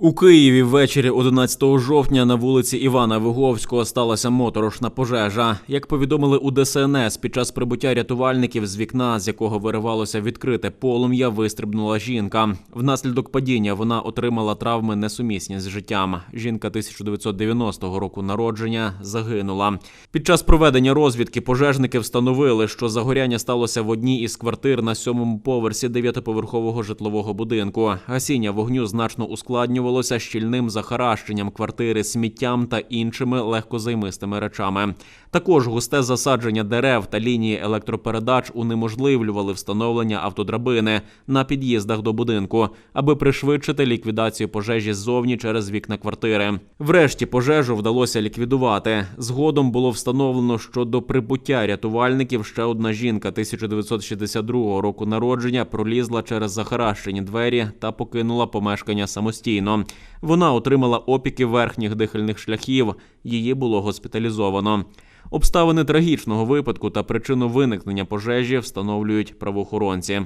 У Києві ввечері 11 жовтня на вулиці Івана Виговського сталася моторошна пожежа. Як повідомили у ДСНС, під час прибуття рятувальників з вікна, з якого виривалося відкрите полум'я, вистрибнула жінка. Внаслідок падіння вона отримала травми несумісні з життям. Жінка 1990 року народження загинула. Під час проведення розвідки пожежники встановили, що загоряння сталося в одній із квартир на сьомому поверсі дев'ятиповерхового житлового будинку. Гасіння вогню значно ускладнювалося щільним захаращенням квартири, сміттям та іншими легкозаймистими речами. Також густе засадження дерев та лінії електропередач унеможливлювали встановлення автодрабини на під'їздах до будинку, аби пришвидшити ліквідацію пожежі ззовні через вікна квартири. Врешті пожежу вдалося ліквідувати. Згодом було встановлено, що до прибуття рятувальників ще одна жінка 1962 року народження пролізла через захаращені двері та покинула помешкання самостійно. Вона отримала опіки верхніх дихальних шляхів. Її було госпіталізовано. Обставини трагічного випадку та причину виникнення пожежі встановлюють правоохоронці.